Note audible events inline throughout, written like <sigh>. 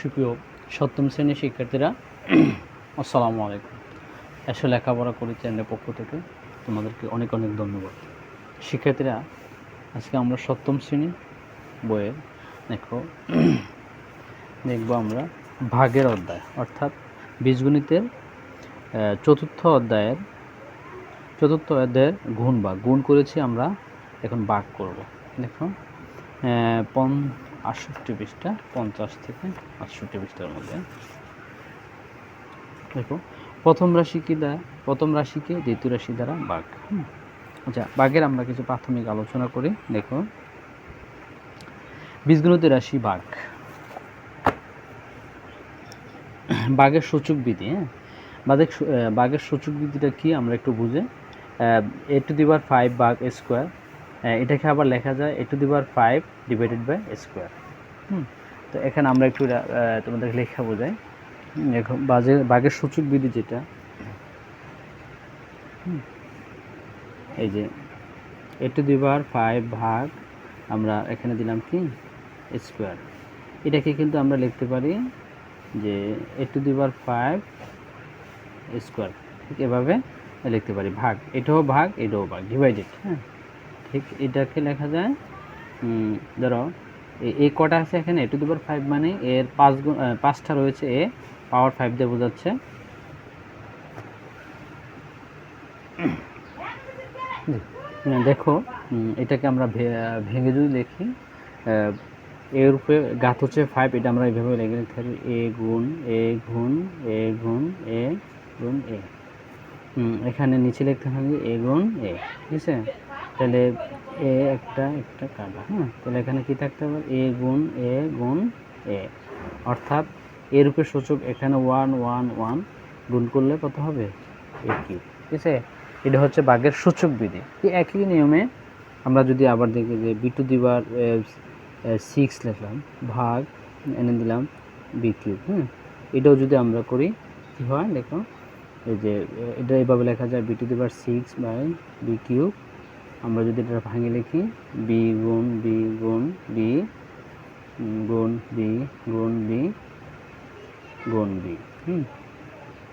সুপ্রিয় সপ্তম শ্রেণির শিক্ষার্থীরা, আসসালামু আলাইকুম। এসে লেখাপড়া করি চ্যানেলের পক্ষ থেকে তোমাদেরকে অনেক অনেক ধন্যবাদ। শিক্ষার্থীরা, আজকে আমরা সপ্তম শ্রেণি বইয়ের, দেখো, দেখব আমরা ভাগের অধ্যায়, অর্থাৎ বীজগণিতের চতুর্থ অধ্যায়ের চতুর্থ অধ্যায়ের গুণ বা গুণ করেছি আমরা এখন বাঘ করব। দেখো আটষট্টি পৃষ্ঠা, পঞ্চাশ থেকে আটষট্টি পৃষ্ঠার মধ্যে। দেখো, প্রথম রাশি কি দ্বারা, প্রথম রাশিকে দ্বিতীয় রাশি দ্বারা বাঘ আচ্ছা বাঘের আমরা কিছু প্রাথমিক আলোচনা করি, দেখো। বীজগণিতের রাশি বাঘ। বাঘের সূচক বিধি হ্যাঁ? বাঘের বাঘের সূচক বিধিটা কি? আমরা একটু বুঝে। এ টু দিবার ফাইভ বাঘ স্কোয়ার এটাকে আবার লেখা যায় এ টু দিবার ফাইভ ডিভাইডেড বাই স্কোয়ার হুম, তো এখানে আমরা একটু তোমাদের লেখা বোঝাই এখন বাজে, বাঘের সূচক বিধি যেটা। এই যে এ টু দিবার ফাইভ ভাগ আমরা এখানে দিলাম কি? স্কোয়ার এটাকে কিন্তু আমরা লিখতে পারি যে এ টু দিবার ফাইভ স্কোয়ার ঠিক এভাবে লিখতে পারি, ভাগ। এটাও ভাগ এটাও ভাগ ডিভাইডেড হ্যাঁ ঠিক এটাকে লেখা যায় ধরো এ- কটা আছে এখানে? এ টু দিবার ফাইভ মানে এর পাঁচ গুণ পাঁচটা রয়েছে এ পাওয়ার ফাইভ দিয়ে বোঝাচ্ছে। দেখো এটাকে আমরা ভেঙে যদি আহ, এর উপরে গাত হচ্ছে ফাইভ এটা আমরা এইভাবে লেগে লিখতে পারি এ গুণ এ গুণ এ গুণ এ গুণ এ। এখানে নিচে লিখতে হবে এ গুণ এ ঠিক আছে? তাহলে এ একটা একটা কাটা হ্যাঁ? তাহলে এখানে কি থাকতে হবে? এ গুণ এ গুণ এ। অর্থাৎ উপরে সূচক এখানে ওয়ান ওয়ান ওয়ান গুণ করলে কত হবে? এ কিউব ঠিক আছে? এটা হচ্ছে বাঘের সূচক বিধি। একই নিয়মে আমরা যদি আবার দেখি যে বি টু দিবার সিক্স লিখলাম, ভাগ এনে দিলাম বি কিউব হুম এটাও যদি আমরা করি, কী হয়? দেখো, এই যে এটা এইভাবে লেখা যায় বি টু দিবার সিক্স বাই বি কিউব আমরা যদি এটা ভাঙে লিখি, বি গুণ বি গুণ বি গুণ বি গুণ বি গুণ, বি, হুম?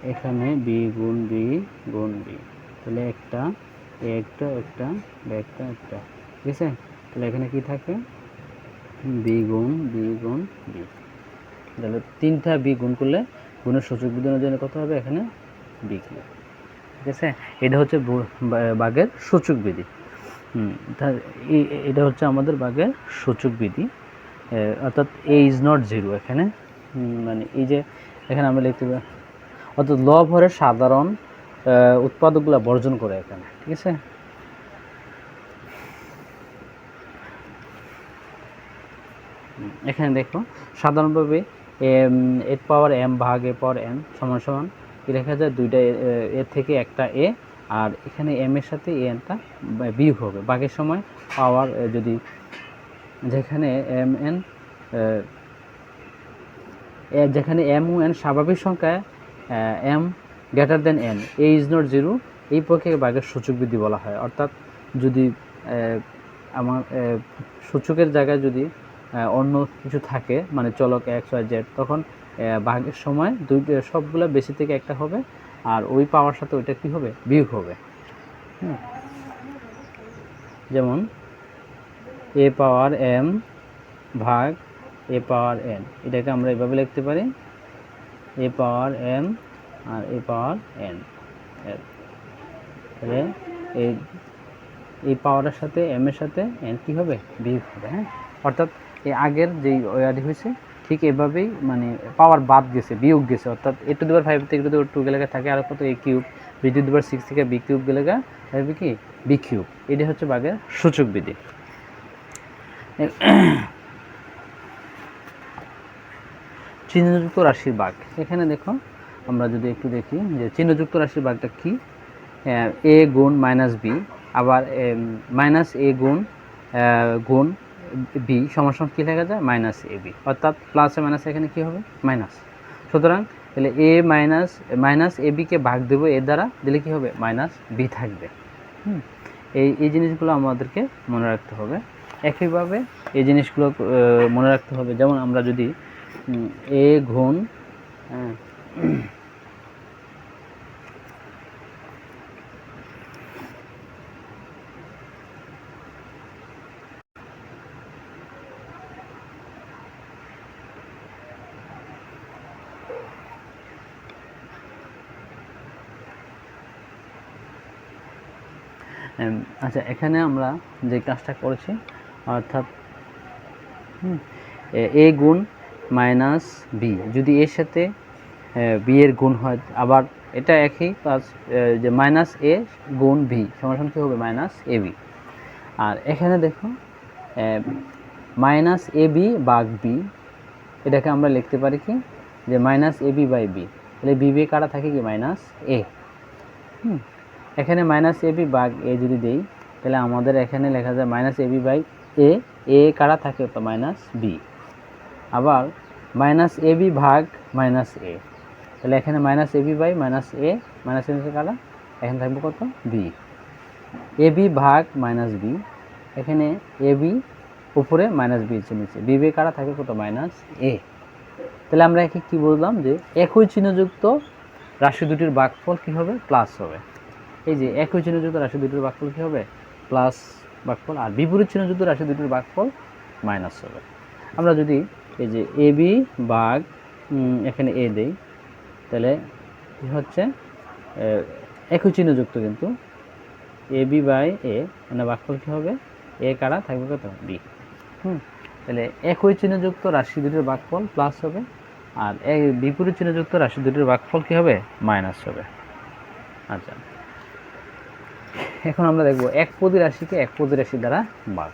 এখানে বি গুণ বি গুণ, বি। তাহলে একটা একটা একটা একটা একটা। ঠিক আছে? তাহলে এখানে কি থাকে? বি গুণ বি গুণ, বি। তাহলে তিনটা বি গুণ করলে গুণের সূচক বিধানের জন্য কত হবে এখানে? বি ঠিক আছে? এটা হচ্ছে বাঘের সূচক বিধি। এটা হচ্ছে আমাদের বাঘের সূচক বিধি। অর্থাৎ এ ইজ নট জিরো এখানে। মানে এই যে এখানে আমরা লিখতে পারি, অর্থাৎ ল ভরে সাধারণ উৎপাদকগুলো বর্জন করে এখানে, ঠিক আছে? এখানে দেখো, সাধারণভাবে এম এর পাওয়ার এম ভাগ এ পাওয়ার এন সমান সমান লেখা যায়? দুইটা এর থেকে একটা এ আর এখানে এম এর সাথে এনটা বিয়োগ হবে। বাঘের সময় পাওয়ার যদি যেখানে এম এন যেখানে এম ও এন স্বাভাবিক সংখ্যায় M greater than N A is not zero এই প্রক্রিয়াকে বাঘের সূচক বৃদ্ধি বলা হয়। অর্থাৎ যদি আমার সূচকের জায়গায় যদি অন্য কিছু থাকে মানে চলক এক্স ওয়াই জেড তখন বাঘের সময় দুইটা, সবগুলো বেশি থেকে একটা হবে। আর ওই পাওয়ার সাথে ওইটা কি হবে? বিয়োগ হবে। হুম। যেমন এ পাওয়ার এম ভাগ এ পাওয়ার এন এটাকে আমরা এভাবে লিখতে পারি এ পাওয়ার এম আর এ পাওয়ার এন তাহলে এই এই পাওয়ারের সাথে এম এর সাথে এন কি হবে? বিয়োগ হবে হ্যাঁ? অর্থাৎ এই আগের যেই ওয়ার্ড হয়েছে ঠিক এভাবেই মানে পাওয়ার বাদ গেছে, বিয়োগ গেছে। অর্থাৎ এ টু দিবার ফাইভ থেকে দিবার টু গেলে থাকে, আর কত এ কিউব বি টু দিবার সিক্স থেকে বি কিউব গেলে থাকবে কি? বি কিউব এটি হচ্ছে বাঘের সূচক বিধি। <clears throat> চিহ্নযুক্ত রাশির বাঘ। এখানে দেখো, আমরা যদি একটু দেখি যে চিহ্নযুক্ত রাশির বাঘটা কি? এ গুণ মাইনাস বি আবার মাইনাস এ গুণ গুণ বি সমান কী লেখা যায়? মাইনাস এ বি অর্থাৎ প্লাসে মাইনাস এখানে কী হবে? মাইনাস সুতরাং তাহলে এ মাইনাস মাইনাস এ বিকে ভাগ দেবো এর দ্বারা, দিলে কী হবে? মাইনাস বি থাকবে। হুম? এই এই জিনিসগুলো আমাদেরকে মনে রাখতে হবে। একইভাবে এই জিনিসগুলো মনে রাখতে হবে। যেমন আমরা যদি এ গুণ আচ্ছা এখানে আমরা যে কাজটা করেছি, অর্থাৎ এ- গুণ মাইনাস বি যদি এর সাথে বি এর গুণ হয়, আবার এটা একই কাজ যে মাইনাস এ গুণ বি সমান কী হবে? মাইনাস এ বি আর এখানে দেখো মাইনাস এ বি বাগ বি এটাকে আমরা লিখতে পারি কি? যে minus A B by B তাহলে বি বি কাটা থাকে কি? Minus A. হুম এখানে মাইনাস এ বি বাগ এ যদি দেই, তাহলে আমাদের এখানে লেখা যায় minus A B by A A কারা থাকে তো মাইনাস বি আবার মাইনাস এ বি ভাগ মাইনাস এ তাহলে এখানে minus A B by minus A minus A কারা? এখানে থাকবে কত? বি এ বি ভাগ মাইনাস বি এখানে এ বি উপরে মাইনাস বি নিচে। বি বি কারা থাকে কত? মাইনাস এ তাহলে আমরা একে কী বললাম যে একই চিহ্নযুক্ত রাশি দুটির ভাগফল কী হবে? প্লাস হবে। এই যে একই চিহ্নযুক্ত রাশি দুটির ভাগফল কী হবে? প্লাস ভাগফল আর বিপরীত চিহ্নযুক্ত রাশি দুটির ভাগফল মাইনাস হবে। আমরা যদি এই যে এ, বি বাঘ এখানে এ দেই, তাহলে কী হচ্ছে একই চিহ্নযুক্ত কিন্তু এ, বি বাই এ মানে ভাগফল কী হবে? এ কারা থাকবে কত? বি। হুম, তাহলে একই চিহ্নযুক্ত রাশি দুটির ভাগফল প্লাস হবে, আর বিপরীত চিহ্নযুক্ত রাশি দুটির ভাগফল কী হবে? মাইনাস হবে। আচ্ছা। এখন আমরা দেখব এক পদি রাশিকে এক পদি রাশি দ্বারা ভাগ।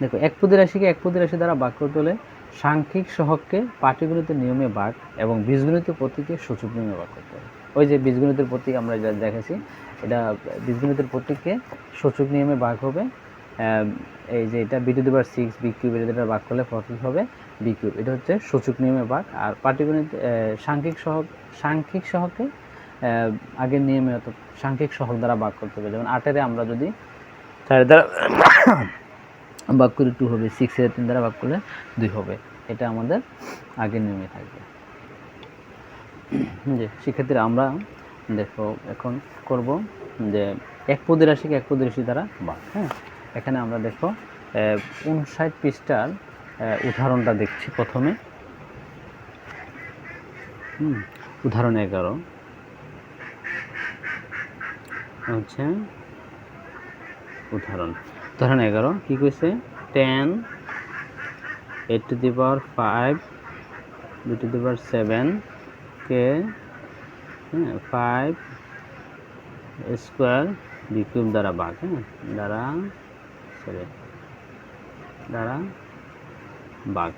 দেখো এক পদি রাশিকে এক পদি রাশি দ্বারা ভাগ করতে হলে সাংখ্যিক সহগকে পাটিগণিতের নিয়মে ভাগ এবং বীজগণিতের প্রতীকে সূচক নিয়মে ভাগ করতে হবে। ওই যে বীজগণিতের প্রতীক আমরা যা দেখেছি এটা বীজগণিতের প্রতীককে সূচক নিয়মে ভাগ হবে। এই যে এটা B to six B cube এটা ভাগ করলে প্রতীক হবে বি কিউব এটা হচ্ছে সূচক নিয়মে ভাগ। আর পাটিগণিত সাংখ্যিক সহগ সাংখ্যিক সহগকে আহ, আগের নিয়মে অত সাংখ্যিক সহগ দ্বারা ভাগ করতে হবে। যেমন আটেরে আমরা যদি চারের দ্বারা <coughs> ভাগ করি টু হবে সিক্সের তিন দ্বারা ভাগ করলে দুই হবে। এটা আমাদের আগের নিয়মে থাকবে। <coughs> যে শিক্ষার্থীরা আমরা দেখো এখন করব যে এক পদের রাশিকে এক পদের রাশি দ্বারা ভাগ হ্যাঁ? এখানে আমরা দেখো উনষাট পৃষ্ঠার উদাহরণটা দেখছি প্রথমে। হুম, উদাহরণ এগারো। হচ্ছে উদাহরণ। উদাহরণ এগারো, কী কইছে? Ten, eight to the power five to the power seven, কে হ্যাঁ ফাইভ স্কোয়ার বি কিউব দ্বারা ভাগ হ্যাঁ দ্বারা সরি দ্বারা ভাগ।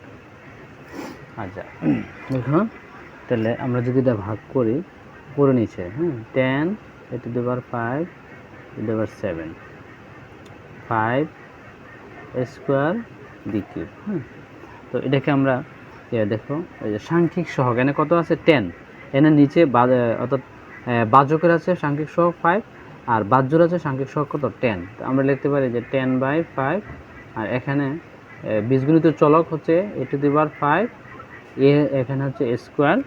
আচ্ছা দেখো, তাহলে আমরা যদি এটা ভাগ করি করে নিচে হ্যাঁ ten A to the power five to the power seven. Five square B cube হ্যাঁ তো এটাকে আমরা দেখো, এই যে সাংখ্যিক সহগ, এনে কত আছে? টেন। এনে নিচে অর্থাৎ বাজকের আছে সাংখ্যিক সহগ ফাইভ, আর বাহ্যর আছে সাংখ্যিক সহগ কত? টেন। তো আমরা লিখতে পারি যে টেন বাই ফাইভ, আর এখানে বীজগণিত চলক হচ্ছে এ টু দি পাওয়ার ফাইভ, এ এখানে হচ্ছে স্কোয়ার,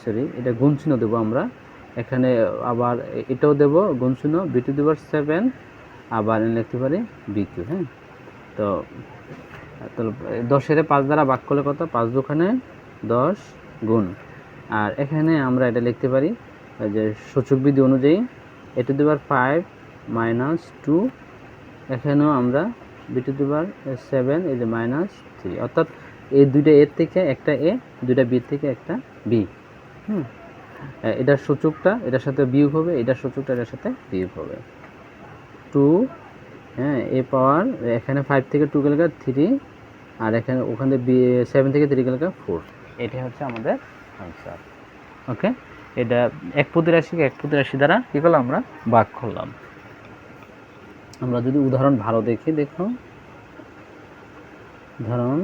সরি, এটা গুণ চিহ্ন দেবো আমরা। এখানে আবার এটাও দেবো গুণ চিহ্ন বি টু দি সেভেন আবার এনে লিখতে পারি বি কিউ হ্যাঁ? তো, তাহলে দশের পাঁচ দ্বারা বাক করলে কত? পাঁচ দুখানে দশ গুণ। আর এখানে আমরা এটা লিখতে পারি যে সূচক বিধি অনুযায়ী A to the five minus two এখানেও আমরা বি টু দি সেভেন এই যে মাইনাস থ্রি অর্থাৎ এই দুইটা এর থেকে একটা এ দুইটা বি থেকে একটা বি হুম? এটার সূচকটা, এটার সাথে বিয়োগ হবে, এটার সূচকটা, এটার সাথে বিয়োগ হবে। টু হ্যাঁ এ পাওয়ার, এখানে ফাইভ থেকে টু গেলে থ্রি আর এখানে ওখানে সেভেন থেকে থ্রি গেলে ফোর এটা হচ্ছে আমাদের আনসার ওকে এটা এক প্রতি রাশিকে এক প্রতি রাশি দ্বারা কী করলাম আমরা? ভাগ করলাম। আমরা যদি উদাহরণ ভালো দেখি দেখো উদাহরণ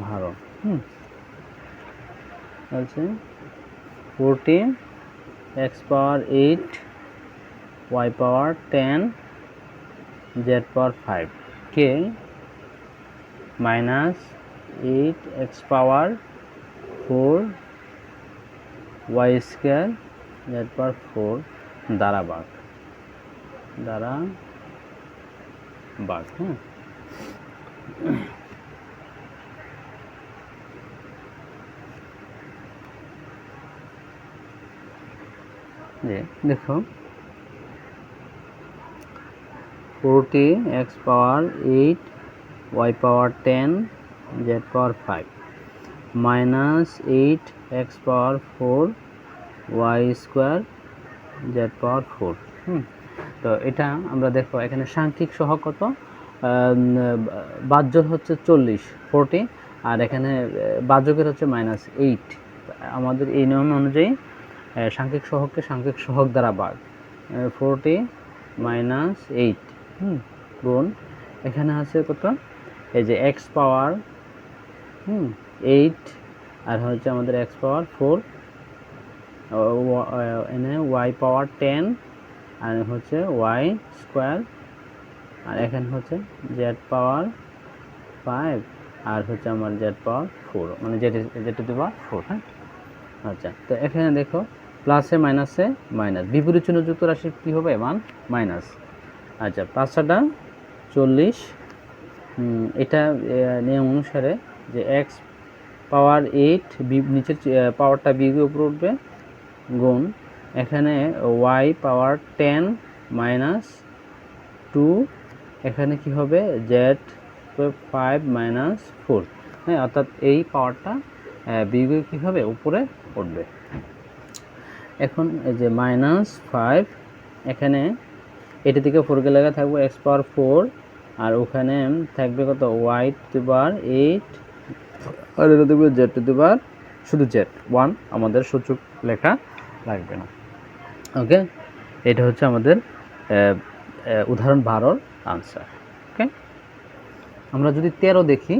ভালো। হুম। আছে forty X power eight Y power ten Z power five কে minus eight X power four Y square Z power four দ্বারা বাঘ দ্বারা বাঘ হ্যাঁ? যে দেখো forty X power eight, Y power ten, Z power five. Minus eight X power four, Y square, Z power four. হুম, তো এটা আমরা দেখো এখানে সাংখ্যিক সহ কত? বাহ্যক হচ্ছে চল্লিশ, ফোরটি, আর এখানে বাহ্যকের হচ্ছে মাইনাস এইট। আমাদের এই নিয়ম অনুযায়ী সাংখ্যিক সহগকে সাংখ্যিক সহগ দ্বারা বাঘ ফোরটি মাইনাস এইট হুম, গুণ। এখানে আছে কত? এই যে এক্স পাওয়ার হুম এইট আর হচ্ছে আমাদের এক্স পাওয়ার ফোর এনে ওয়াই পাওয়ার টেন আর হচ্ছে ওয়াই স্কোয়ার আর এখানে হচ্ছে জেড পাওয়ার ফাইভ আর হচ্ছে আমার জেড পাওয়ার ফোর মানে Z Z to the power four হ্যাঁ? আচ্ছা তো এখানে দেখো প্লাসে, মাইনাসে, মাইনাস। বিপরীত চিহ্নযুক্ত রাশির কী হবে? মান মাইনাস। আচ্ছা পাঁচশোটা চল্লিশ এটা নিয়ম অনুসারে যে এক্স পাওয়ার এইট নিচের পাওয়ারটা বিয়োগের উপরে উঠবে, গুণ। এখানে Y power ten minus two এখানে কি হবে? জেড ফাইভ মাইনাস ফোর হ্যাঁ অর্থাৎ এই পাওয়ারটা বিয়োগে কী হবে? উপরে উঠবে। এখন এই যে মাইনাস ফাইভ এখানে এটা থেকে ফোর কে লেখা থাকবে এক্স পাওয়ার ফোর আর ওখানে থাকবে কত? ওয়াই টু বার এইট আর এটা দেখবে জেড টু বার শুধু জেড ওয়ান আমাদের সূচক লেখা লাগবে না। ওকে এটা হচ্ছে আমাদের উদাহরণ বারোর আনসার ওকে আমরা যদি তেরো দেখি,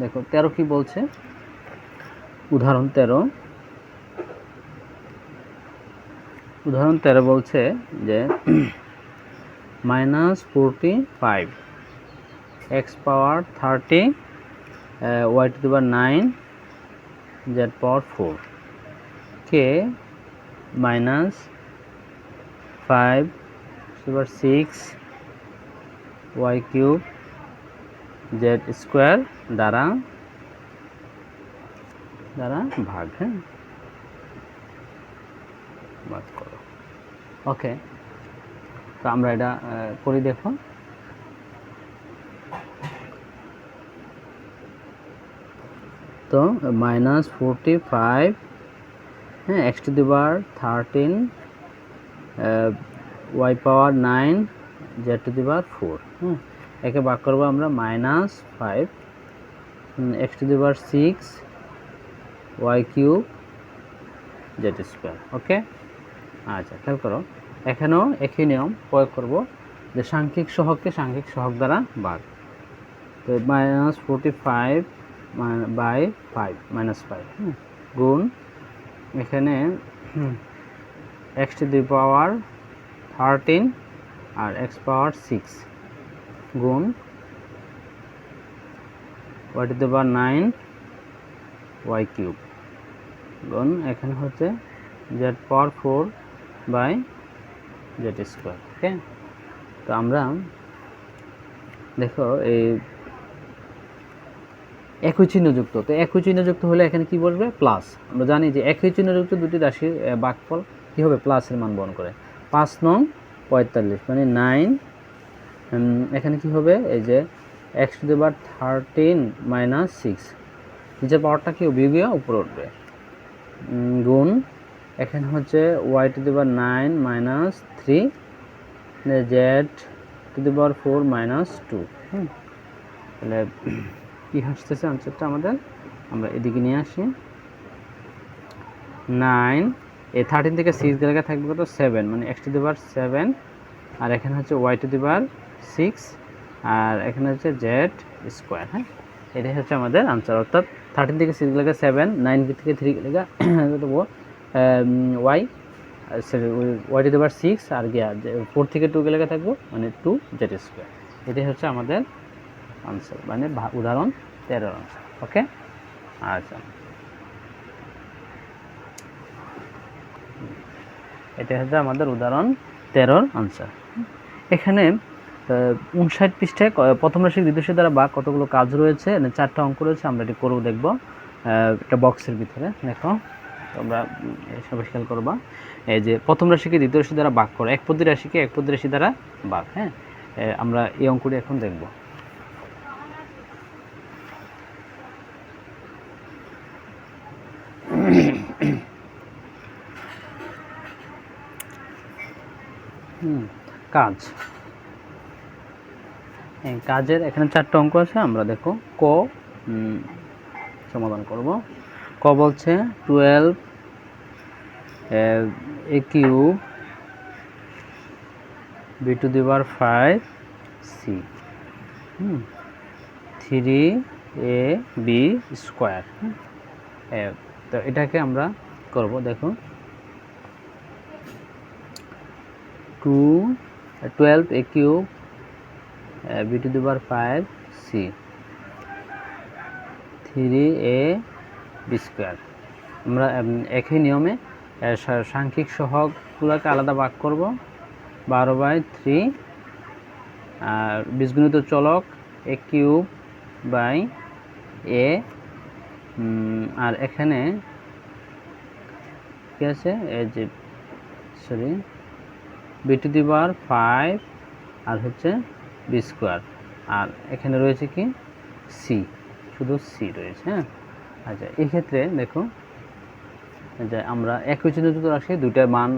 দেখো, তেরো কি বলছে? উদাহরণ তেরো। উদাহরণ তেরো বলছে যে minus forty five, X power thirty Y to power nine, Z power four. K minus five power six, Y cube, Z square দ্বারা দ্বারা ভাগ হ্যাঁ? বাদ করো। ওকে, তো আমরা এটা করি দেখো। তো মাইনাস ফোরটি ফাইভ হ্যাঁ X to the bar thirteen Y power nine Z to the bar four হ্যাঁ একে ভাগ করব আমরা minus five X to the bar six Y cube Z square okay আচ্ছা খেয়াল করো। এখানেও একই নিয়ম প্রয়োগ করব, যে সাংখ্যিক সহককে সাংখ্যিক সহক দ্বারা ভাগ। তো minus forty five by five minus five হ্যাঁ গুণ এখানে X to the power thirteen R X power six গুণ Y to the power nine Y cube গুণ এখানে হচ্ছে Z power four by Z square, okay? তো আমরা, দেখো এই একই চিহ্নযুক্ত, তো একই চিহ্নযুক্ত হলে এখানে কি বসবে? প্লাস। আমরা জানি যে একই চিহ্নযুক্ত দুটি রাশির ভাগফল কী হবে? প্লাসের মান বহন করে। পাঁচ নং পঁয়তাল্লিশ মানে নাইন এখানে কি হবে? এই যে এক্স টু দি বার থার্টিন মাইনাস সিক্স। নিচের পাওয়ারটা কি? বিয়োগীয়, উপরে উঠবে। গুণ এখানে হচ্ছে Y to the nine minus three Z to the four minus two তাহলে কী আসতেছে আনসারটা আমাদের? আমরা এদিকে নিয়ে আসি। নাইন এ থার্টিন থেকে সিক্স গেলে থাকবে কত? সেভেন মানে এক্স টু দি সেভেন আর এখানে হচ্ছে ওয়াই টু দি সিক্স আর এখানে হচ্ছে জেড স্কোয়ার হ্যাঁ? এটাই হচ্ছে আমাদের আনসার অর্থাৎ থার্টিন থেকে সিক্স লেখা সেভেন নাইন থেকে থ্রি লেখা দেবো Y Y to the six আর গিয়া ফোর থেকে টু লেখা থাকব? মানে টু জেড স্কোয়ার এটাই হচ্ছে আমাদের আনসার মানে উদাহরণ তেরোর আনসার ওকে আচ্ছা। এটা হচ্ছে আমাদের উদাহরণ তেরোর আনসার এখানে উনষাট পৃষ্ঠায় প্রথম রাশি দ্বিতীয় দ্বারা বা কতগুলো কাজ রয়েছে এখানে চারটা অঙ্ক রয়েছে, আমরা এটি করব, দেখব। একটা বক্সের ভিতরে, দেখো। তোমরা সবাই খেয়াল করবা। এই যে প্রথম রাশিকে দ্বিতীয় রাশি দ্বারা ভাগ করো। এক পদ্ধতি রাশিকে এক পদ্ধতি রাশি দ্বারা ভাগ হ্যাঁ? আমরা এই অঙ্কটি এখন দেখব। কাজ। কাজের এখানে চারটে অঙ্ক আছে। আমরা দেখো ক সমাধান করব। ক বলছে? Twelve A cube B to the power five, C. Three A B square. তো এটাকে আমরা করব, দেখো। Two twelve A cube B to the power five, C. Three A B square আমরা একই নিয়মে সাংখ্যিক সহগগুলোকে আলাদা ভাগ করব। বারো বাই থ্রি আর বীজগণিত চলক এ কিউব বাই এ আর এখানে কী আছে? এই যে, sorry, B to the power five, আর হচ্ছে বি স্কোয়ার। আর এখানে রয়েছে কি? সি, শুধু সি রয়েছে হ্যাঁ? আচ্ছা এক্ষেত্রে দেখো যে আমরা একই চিহ্নিত রাশি দুইটার মান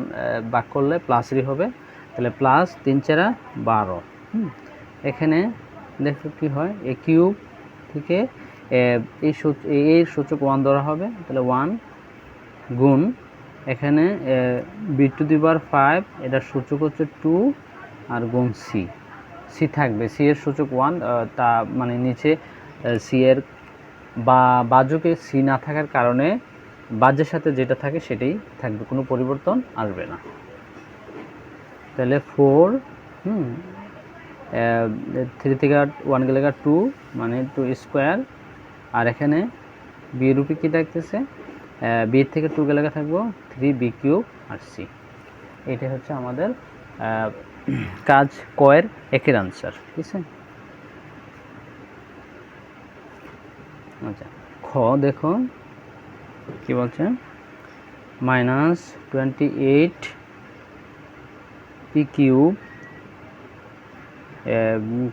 ভাগ করলে প্লাসেরই হবে, তাহলে প্লাস তিন চারা বারো এখানে দেখো কি হয় এ কিউব থেকে এই এর সূচক ওয়ান ধরা হবে, তাহলে ওয়ান গুণ, এখানে বি টু দি বার ফাইভ এটার সূচক হচ্ছে টু আর গুণ সি সি থাকবে সি এর সূচক ওয়ান তা মানে নিচে সি এর বা বাজকে সি না থাকার কারণে বাজের সাথে যেটা থাকে সেটাই থাকবে, কোনো পরিবর্তন আসবে না। তাহলে ফোর হুম থ্রি থেকে ওয়ান গেলে টু মানে টু স্কোয়ার আর এখানে বি রুপি কী থাকতেছে? বি থেকে টু গেলে থাকব থ্রি বি কিউব আর সি এইটা হচ্ছে আমাদের কাজ কয়ের একের আনসার ঠিক আছে? আচ্ছা খ দেখো কি বলছে? Minus twenty eight P cube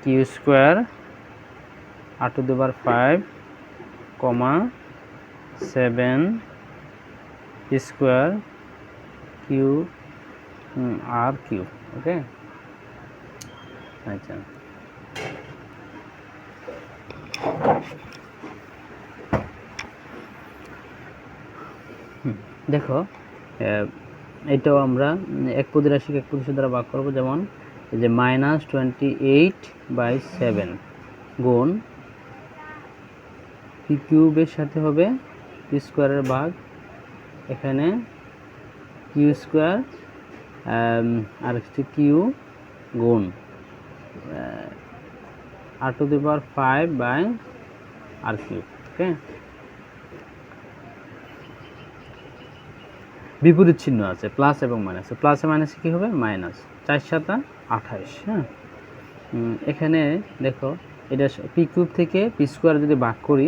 Q square, R to the power five comma seven square Q R Q okay? আচ্ছা। দেখো এটাও আমরা এক পদি রাশিকে এক পদি দ্বারা ভাগ করব, যেমন যে minus twenty eight by seven গুণ পি কিউবের সাথে হবে পি স্কোয়ারের ভাগ, এখানে কিউ স্কোয়ার আর হচ্ছে কিউ গুণ R to the power five by R Q okay বিপরীত চিহ্ন আছে প্লাস এবং মাইনাস প্লাসে মাইনাসে কী হবে? মাইনাস চার সাতা আঠাইশ হ্যাঁ? এখানে দেখো, এটা পি কিউব থেকে পি স্কোয়ার যদি ভাগ করি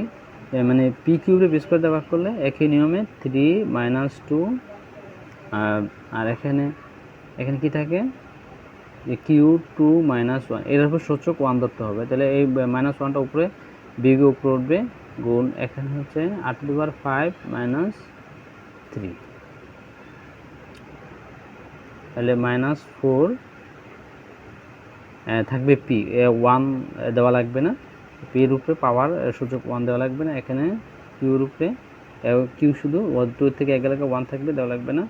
মানে পি কিউবে পি স্কোয়ার দিয়ে ভাগ করলে একই নিয়মে থ্রি মাইনাস টু আর এখানে এখানে কি থাকে? যে কিউ টু মাইনাস ওয়ানের উপর সূচক ওয়ান ধরতে হবে। তাহলে এই মাইনাস ওয়ানটা উপরে বিগে উপরে উঠবে, গুণ এখানে হচ্ছে আট পাওয়ার ফাইভ মাইনাস থ্রি তাহলে মাইনাস ফোর থাকবে পি ওয়ান দেওয়া লাগবে না। পির উপরে পাওয়ার সূচক ওয়ান দেওয়া লাগবে না। এখানে কিউর উপরে কিউ শুধু টু থেকে এক এলাকা ওয়ান থাকবে, দেওয়া লাগবে না।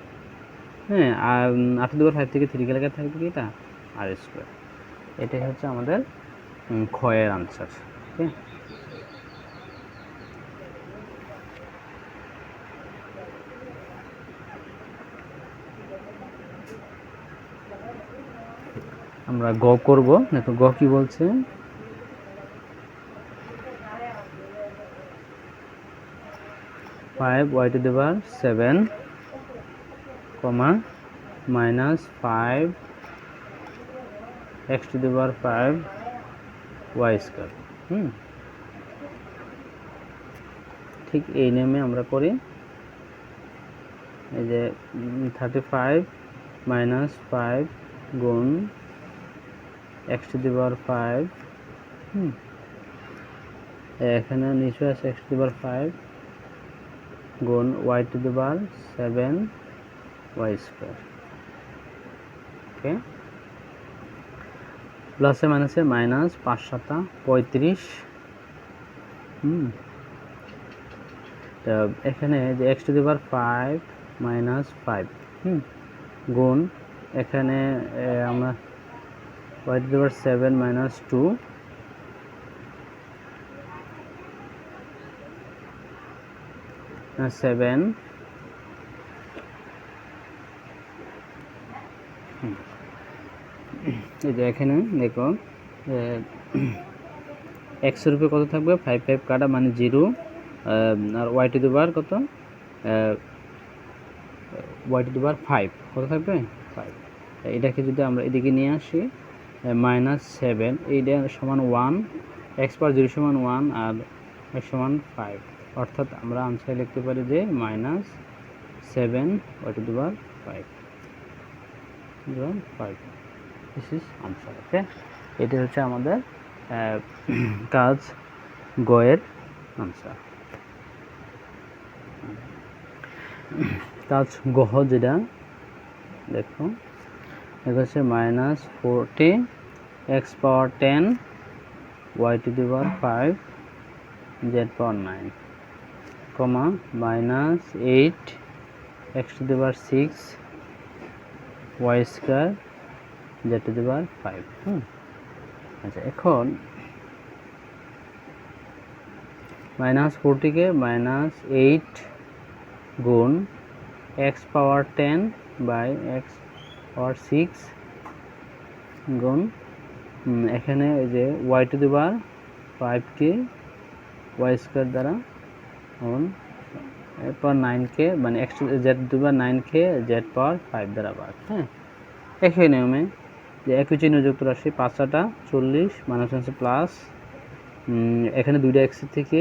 হ্যাঁ আর আট দুবার ফাইভ থেকে থ্রি এলাকা থাকবে কি এটা? আর স্কোয়ার এটাই হচ্ছে আমাদের ক্ষয়ের আনসার ওকে আমরা গ করব। দেখো, গ কি বলছে? Five Y to the power seven comma minus five X to the power five Y square হুম। ঠিক এই নিয়মে আমরা করি। এই যে থার্টি ফাইভ মাইনাস ফাইভ গুণ X to the power five এখানে নিচে আছে এক্স টু দি ফাইভ গুণ Y to the seven Y square okay প্লাসে মাইনাসে মাইনাস পাঁচ পঁয়ত্রিশ। হুম তা এখানে যে X to five minus five হুম গুণ এখানে এ, আমরা Y to the power seven minus two seven এই যে এখানে দেখো এক্সের উপরে কত থাকবে? ফাইভ ফাইভ কাটা মানে জিরো আর ওয়াই টু দুবার কত? ওয়াই টু দুবার ফাইভ কত থাকবে? ফাইভ এটাকে যদি আমরা এদিকে নিয়ে আসি মাইনাস সেভেন, এইটা সমান ওয়ান, এক্স পার জিরো সমান ওয়ান আর সমান ফাইভ। অর্থাৎ আমরা আনসারে লিখতে পারি যে মাইনাস সেভেন ওয়াই টু দুবার five. Five. This is answer okay এটি হচ্ছে আমাদের কাজ, গয়ের আনসার কাজ গহ যেটা, দেখো এটা হচ্ছে minus forty X power ten, Y to the power five, Z power nine, comma minus eight, X to the power six, Y square, Z to the power five, হুম। আচ্ছা এখন মাইনাস ফোরটিকে মাইনাস এইট গুণ X power ten by X power six গুণ এখানে এই যে Y to the বার ফাইভকে ওয়াই স্কোয়ার দ্বারা হন এরপর নাইনকে মানে এক্স জেড টু বার নাইনকে জেড পাওয়ার ফাইভ দ্বারা ভাগ হ্যাঁ? একই নিয়মে যে একই চিহ্ন যুক্ত রাশি চল্লিশ মাইনাস হচ্ছে প্লাস এখানে দুইটা এক্সের থেকে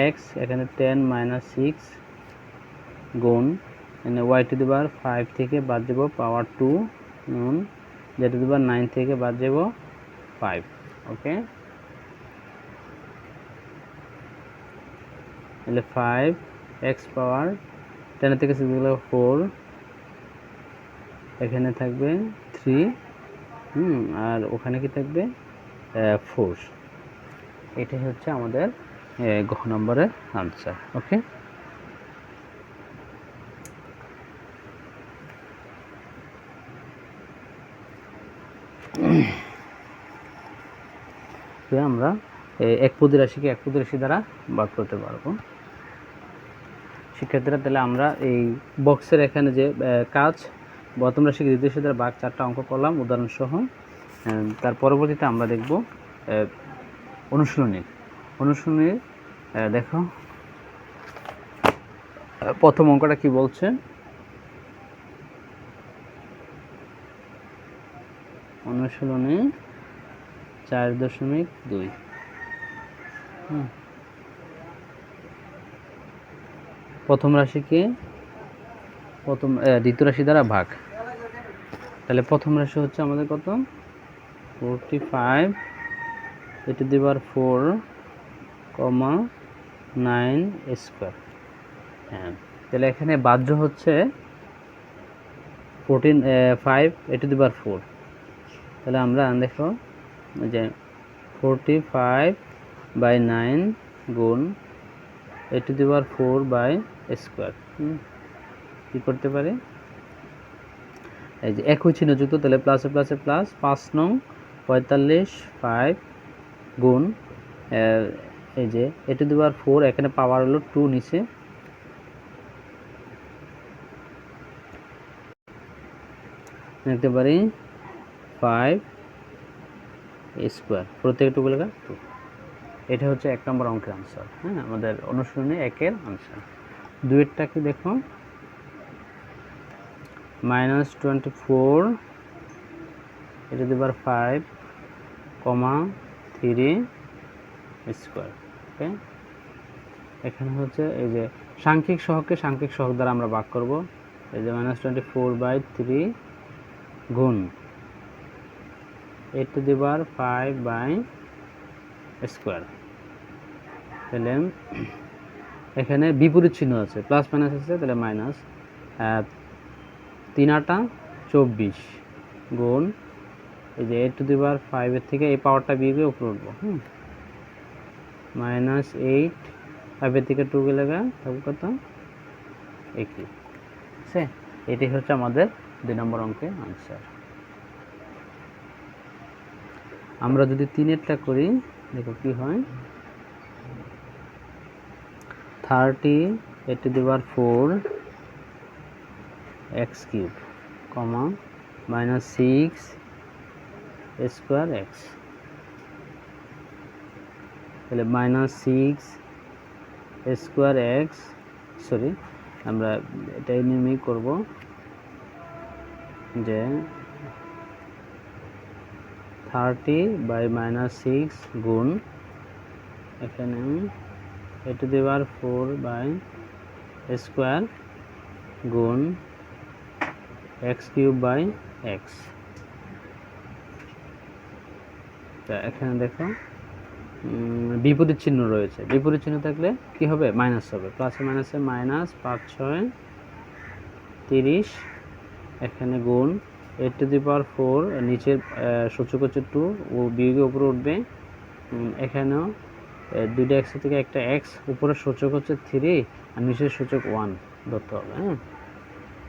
এক্স এখানে টেন মাইনাস সিক্স গুণ মানে ওয়াই টু দি বার ফাইভ থেকে বাদ দেবো পাওয়ার টু গুণ জেড টু দি বার নাইন থেকে বাদ দেবো 5 okay? তাহলে 5 x পাওয়ার 10 থেকে 6 গেলে 4 এখানে থাকবে 3 হুম, আর ওখানে কি থাকবে? 4 এটাই হচ্ছে আমাদের ঘ নম্বরের আনসার ওকে Mm-hmm. তো আমরা এক পদি রাশিকে এক পদি রাশি দ্বারা ভাগ করতে পারব। শিক্ষার্থীরা তাহলে আমরা এই বক্সের এখানে যে কাজ প্রথম রাশিকে দ্বিতীয় রাশি দ্বারা ভাগ চারটা অঙ্ক করলাম উদাহরণসহ। তার পরবর্তীতে আমরা দেখব আহ, অনুশীলনী। অনুশীলনী দেখো প্রথম অঙ্কটা কি বলছে? অনুশীলনী চার দশমিক দুই। প্রথম রাশিকে প্রথম দ্বিতীয় রাশি দ্বারা ভাগ। তাহলে প্রথম রাশি হচ্ছে আমাদের কত? ফোরটি ফাইভ, এটু দিবার ফোর, কমা নাইন স্কোয়ার। হ্যাঁ তাহলে এখানে বাহ্য হচ্ছে ফোরটিন ফাইভ, এটু দিবার ফোর। তাহলে আমরা দেখো যে ফোরটি ফাইভ বাই নাইন গুণ a to the power four by square কী করতে পারি? এই যে একই চিহ্ন যুক্ত তাহলে প্লাসে প্লাসে প্লাস পাঁচ নং পঁয়তাল্লিশ ফাইভ গুণ এই যে A to the power four এখানে পাওয়ার হলো টু নিচে। লিখতে পারি ফাইভ স্কোয়ার। প্রত্যেকটুকু লেখা টু। এটা হচ্ছে এক নম্বর অঙ্কের আনসার হ্যাঁ? আমাদের অনুশীলনী একের আনসার দুয়েরটাকে দেখো মাইনাস টোয়েন্টি ফোর এটা দেবার five comma three square okay এখানে হচ্ছে এই যে সাংখ্যিক সহগকে সাংখ্যিক সহগ দ্বারা আমরা ভাগ করব। এই যে minus twenty four by three গুণ এইট টু দি বার ফাইভ বাই স্কোয়ার তাহলে এখানে বিপরীত চিহ্ন আছে প্লাস মাইনাস আছে, তাহলে মাইনাস তিন আটা চব্বিশ গুণ এই যে এইট টু দি বার ফাইভের থেকে এই পাওয়ারটা বিয়োগে উপরে উঠবো, হুম? মাইনাস এইট ফাইভের থেকে টু গেলে থাকবে কত? একই। আছে এটি হচ্ছে আমাদের দুই নম্বর অঙ্কের আনসার আমরা যদি তিনেরটা করি, দেখো কি হয়? Thirty eight to the bar four, x cube, comma, minus six, square x. তাহলে minus six, square x, sorry, আমরা এটা নিয়মেই করব যে থার্টি বাই মাইনাস সিক্স গুণ এখানে এ টু দি বার ফোর বাই স্কোয়ার গুণ এক্স কিউব বাই এক্স। তা এখানে দেখো বিপরীত চিহ্ন রয়েছে। বিপরীত চিহ্ন থাকলে কি হবে? মাইনাস হবে। প্লাসে মাইনাসে মাইনাস পাঁচ, ছয়, তিরিশ, এখানে গুণ eight to the power four নিচের সূচক হচ্ছে টু ও বিয়োগে উপরে উঠবে। এখানেও দুইটা এক্স থেকে একটা এক্স উপরের সূচক হচ্ছে থ্রি আর নিচের সূচক ওয়ান ধরতে হবে হ্যাঁ?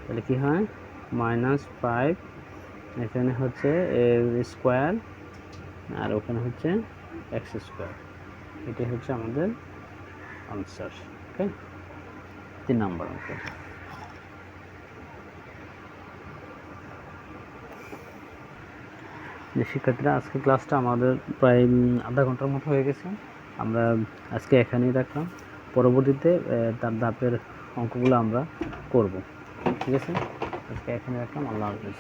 তাহলে কি হয়? মাইনাস ফাইভ এখানে হচ্ছে স্কোয়ার আর ওখানে হচ্ছে এক্স স্কোয়ার এটি হচ্ছে আমাদের আনসার ওকে তিন নম্বর অঙ্ক। যে শিক্ষার্থীরা আজকে ক্লাসটা আমাদের প্রায় আধা ঘণ্টার মতো হয়ে গেছে। আমরা আজকে এখানেই রাখলাম। পরবর্তীতে তার ধাপের অঙ্কগুলো আমরা করব। ঠিক আছে? আজকে এখানে রাখলাম। আল্লাহ হাফিজ।